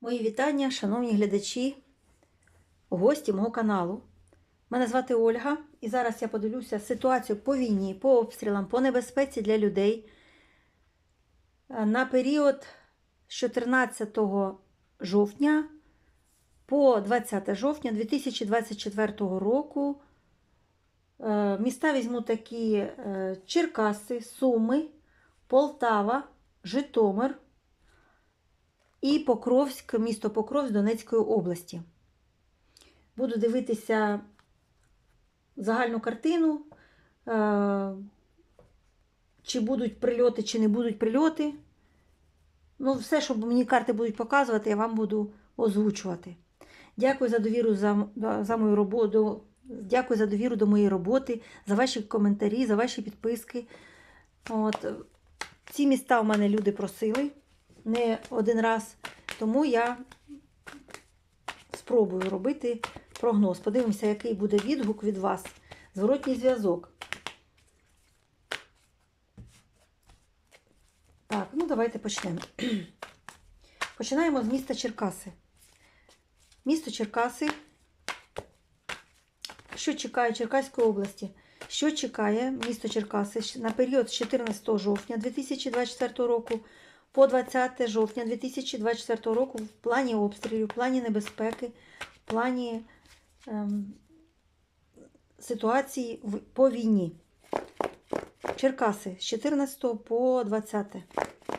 Мої вітання, шановні глядачі, гості мого каналу. Мене звати Ольга, і зараз я подивлюся ситуацію по війні, по обстрілам, по небезпеці для людей е, на період з 14 жовтня по 20 жовтня 2024 року. Е, Міста візьму такі е, Черкаси, Суми, Полтава, Житомир і Покровськ, місто Покровськ Донецької області. Буду дивитися загальну картину, е, чи будуть прильоти, чи не будуть прильоти. Ну, все, що мені карти будуть показувати, я вам буду озвучувати. Дякую за довіру за, за мою роботу. Дякую за довіру до моєї роботи, за ваші коментарі, за ваші підписки. От. Ці міста у мене люди просили не один раз, тому я спробую робити прогноз. Подивимося, який буде відгук від вас. Зворотній зв'язок. Так, ну давайте почнемо. Починаємо з міста Черкаси. Місто Черкаси. Що чекає Черкаської області? Що чекає місто Черкаси на період з 14 жовтня 2024 року по 20 жовтня 2024 року в плані обстрілів, в плані небезпеки, в плані ем, ситуації в, по війні? Черкаси з 14 по 20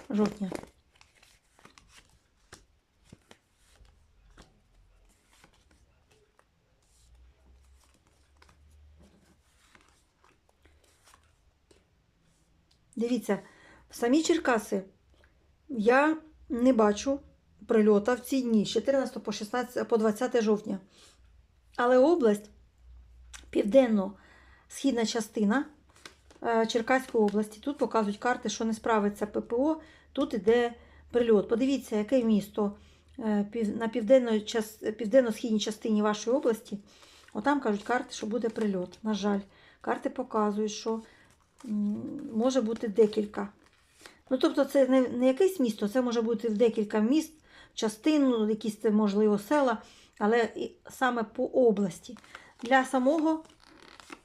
жовтня. Дивіться, самі Черкаси я не бачу прильота в ці дні з 14 по 16 по 20 жовтня. Але область, південно-східна частина е, Черкаської області, тут показують карти, що не справиться ППО, тут іде прильот. Подивіться, яке місто е, на південно-східній частині вашої області. Отам кажуть карти, що буде прильот. На жаль, карти показують, що може бути декілька. Ну, тобто, це не, не якесь місто, це може бути в декілька міст, частин, ну, якісь це, можливо, села, але і саме по області. Для самого,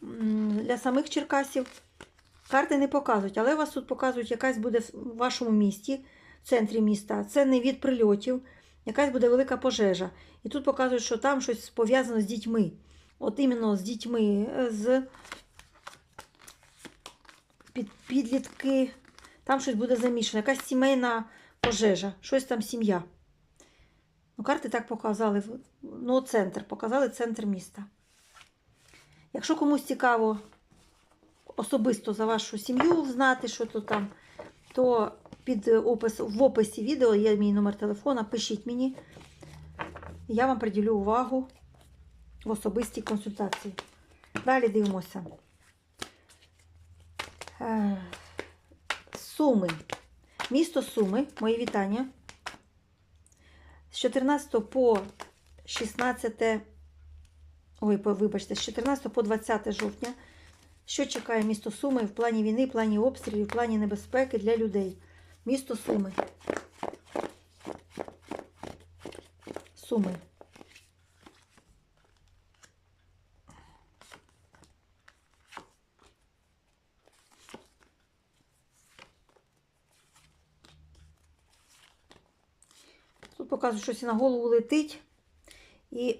для самих Черкасів карти не показують, але вас тут показують, якась буде в вашому місті, в центрі міста. Це не від прильотів, якась буде велика пожежа. І тут показують, що там щось пов'язано з дітьми. От іменно з дітьми, е, з під, підлітки. Там щось буде замішано, якась сімейна пожежа, щось там сім'я. Ну, карти так показали. Ну, центр, показали центр міста. Якщо комусь цікаво особисто за вашу сім'ю знати, що то там, то під опис, в описі відео є мій номер телефона, пишіть мені. Я вам приділю увагу в особистій консультації. Далі дивимося. Суми. Місто Суми, мої вітання. З 14 по 16, ой, вибачте, з 14 по 20 жовтня. Що чекає місто Суми в плані війни, в плані обстрілів, в плані небезпеки для людей? Місто Суми. Суми. Показують, щось на голову летить. І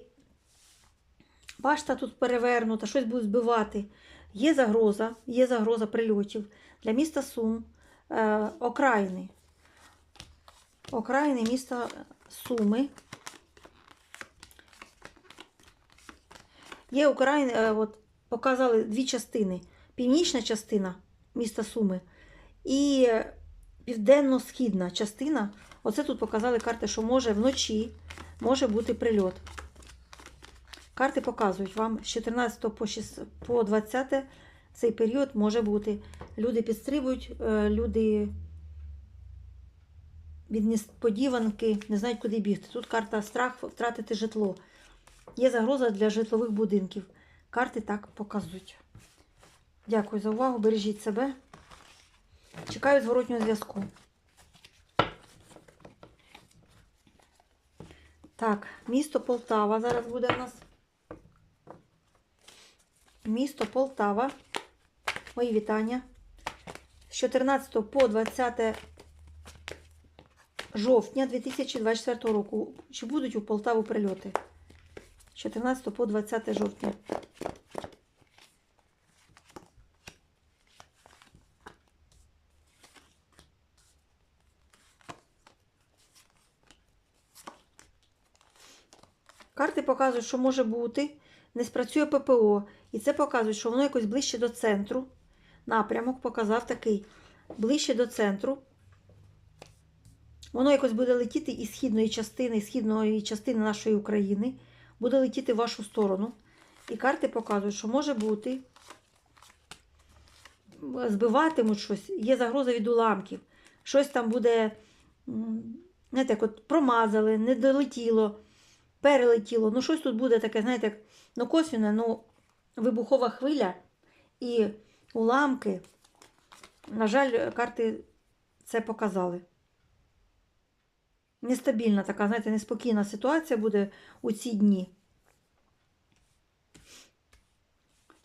башта тут перевернута, щось буде збивати. Є загроза, є загроза прильотів для міста Сум, е, окраїни. Окраїни міста Суми. Є окраїни, е, от, показали дві частини. Північна частина міста Суми і південно-східна частина. Оце тут показали карти, що може вночі може бути прильот. Карти показують вам з 14 по 6 по 20 цей період може бути. Люди підстрибують, е, люди від несподіванки не знають, куди бігти. Тут карта страх втратити житло. Є загроза для житлових будинків. Карти так показують. Дякую за увагу. Бережіть себе. Чекаю зворотнього зв'язку. Так, місто Полтава зараз буде у нас. Місто Полтава. Мої вітання. З 14 по 20 жовтня 2024 року. Чи будуть у Полтаву прильоти? З 14 по 20 жовтня. Показують, що може бути, не спрацює ППО. І це показує, що воно якось ближче до центру. Напрямок показав такий. Ближче до центру. Воно якось буде летіти із східної частини, східної частини нашої України. Буде летіти в вашу сторону. І карти показують, що може бути. Збиватимуть щось, є загроза від уламків. Щось там буде, знаєте, як от промазали, не долетіло перелетіло. Ну, щось тут буде таке, знаєте, як, ну, косвіне, ну, вибухова хвиля і уламки. На жаль, карти це показали. Нестабільна така, знаєте, неспокійна ситуація буде у ці дні.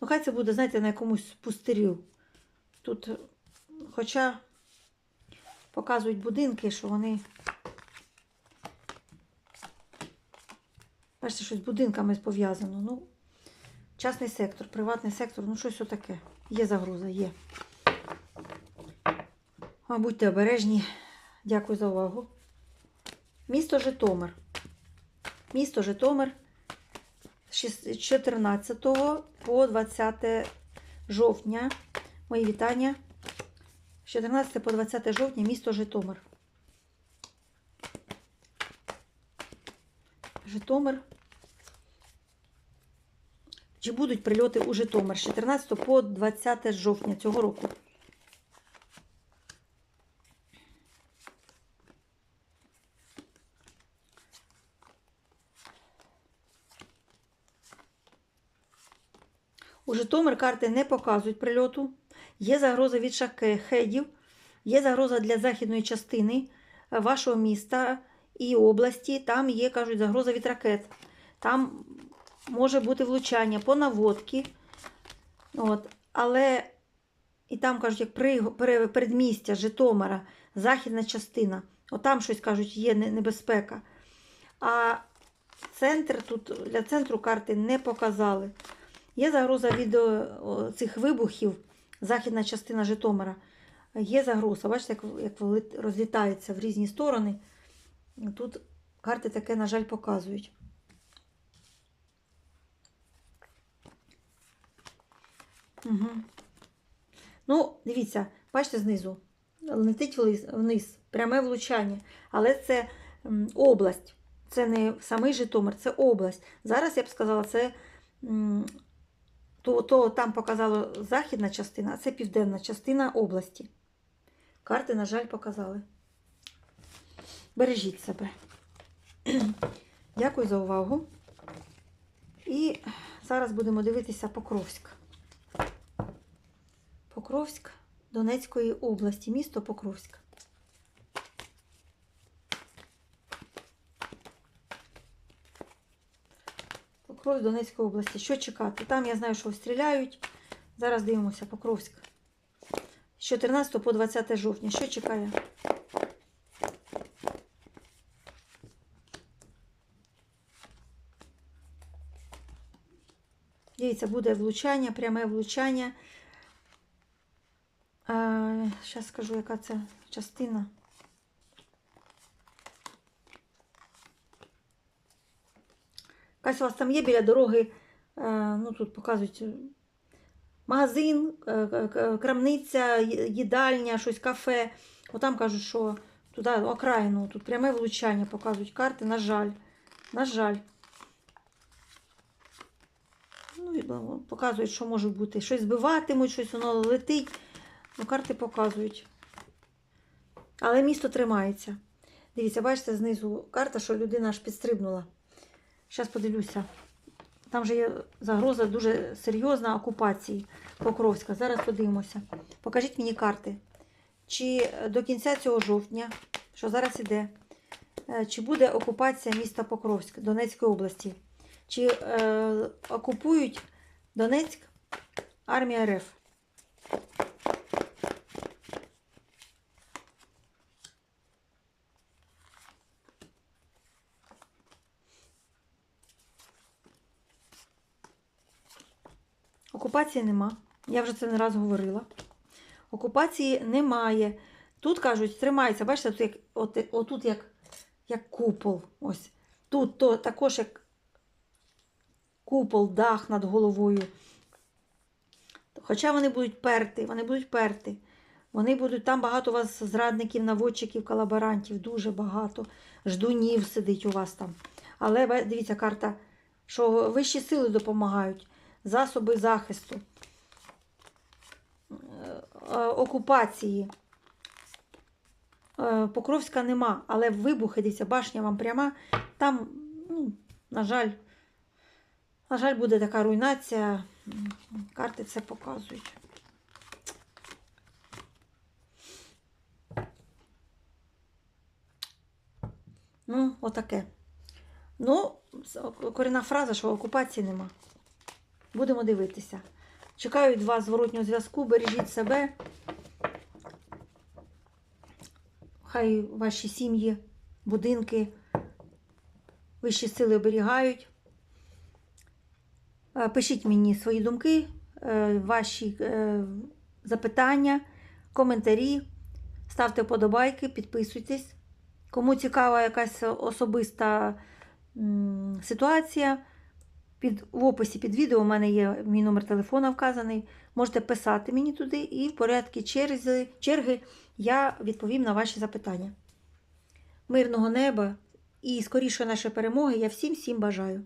Ну, хай це буде, знаєте, на якомусь пустирю. Тут, хоча показують будинки, що вони Бачите, щось з будинками пов'язано. Ну, частний сектор, приватний сектор, ну щось отаке. Є загроза, є. А, Будьте обережні. Дякую за увагу. Місто Житомир. Місто Житомир з 14 по 20 жовтня. Мої вітання. З 14 по 20 жовтня місто Житомир. Житомир. Чи будуть прильоти у Житомир з 14 по 20 жовтня цього року? У Житомир карти не показують прильоту. Є загроза від шахедів, є загроза для західної частини вашого міста і області. Там є, кажуть, загроза від ракет. Там може бути влучання по наводки. От. Але і там, кажуть, як при, передмістя Житомира, західна частина. От там щось кажуть, є небезпека. А центр тут для центру карти не показали. Є загроза від о, цих вибухів, західна частина Житомира. Є загроза. Бачите, як, як розлітається в різні сторони. Тут карти таке, на жаль, показують. Угу. Ну, дивіться, бачите знизу. Летить вниз, пряме влучання. Але це область. Це не самий Житомир, це область. Зараз я б сказала, це то, то там показало західна частина, а це південна частина області. Карти, на жаль, показали. Бережіть себе. Дякую за увагу. І зараз будемо дивитися Покровськ. Покровськ Донецької області, місто Покровськ. Покровськ Донецької області. Що чекати? Там я знаю, що стріляють. Зараз дивимося Покровськ. З 14 по 20 жовтня. Що чекає? Дивіться, буде влучання, пряме влучання. Зараз скажу, яка це частина. Якась у вас там є біля дороги, е, ну тут показують е, магазин, е, е, е, крамниця, їдальня, щось кафе. Отам кажуть, що туди окраїну, тут пряме влучання показують карти, на жаль. На жаль. Показують, що може бути. Щось збиватимуть, щось воно летить. Ну, карти показують. Але місто тримається. Дивіться, бачите, знизу карта, що людина аж підстрибнула. Зараз подивлюся. Там же є загроза дуже серйозна окупації Покровська. Зараз подивимося. Покажіть мені карти. Чи до кінця цього жовтня, що зараз іде, е, чи буде окупація міста Покровськ Донецької області? Чи е, окупують Донецьк армія РФ? Окупації нема. Я вже це не раз говорила. Окупації немає. Тут кажуть, тримається, бачите, тут як, от, отут як, як купол. Ось. Тут то, також як купол, дах над головою. Хоча вони будуть перти, вони будуть перти. Вони будуть, там багато у вас зрадників, наводчиків, колаборантів, дуже багато. Ждунів сидить у вас там. Але дивіться, карта, що вищі сили допомагають, засоби захисту, Е, окупації. Е, Покровська нема, але вибухи, дивіться, башня вам пряма. Там, ну, на жаль, на жаль, буде така руйнація. Карти це показують. Ну, отаке. Ну, корінна фраза, що окупації нема. Будемо дивитися. Чекаю від вас зворотнього зв'язку. Бережіть себе. Хай ваші сім'ї, будинки, вищі сили оберігають. Е, Пишіть мені свої думки, е, ваші е, запитання, коментарі. Ставте вподобайки, підписуйтесь. Кому цікава якась особиста ситуація, під, в описі під відео у мене є мій номер телефона вказаний. Можете писати мені туди, і в порядку черги, черги я відповім на ваші запитання. Мирного неба і скоріше нашої перемоги я всім всім бажаю.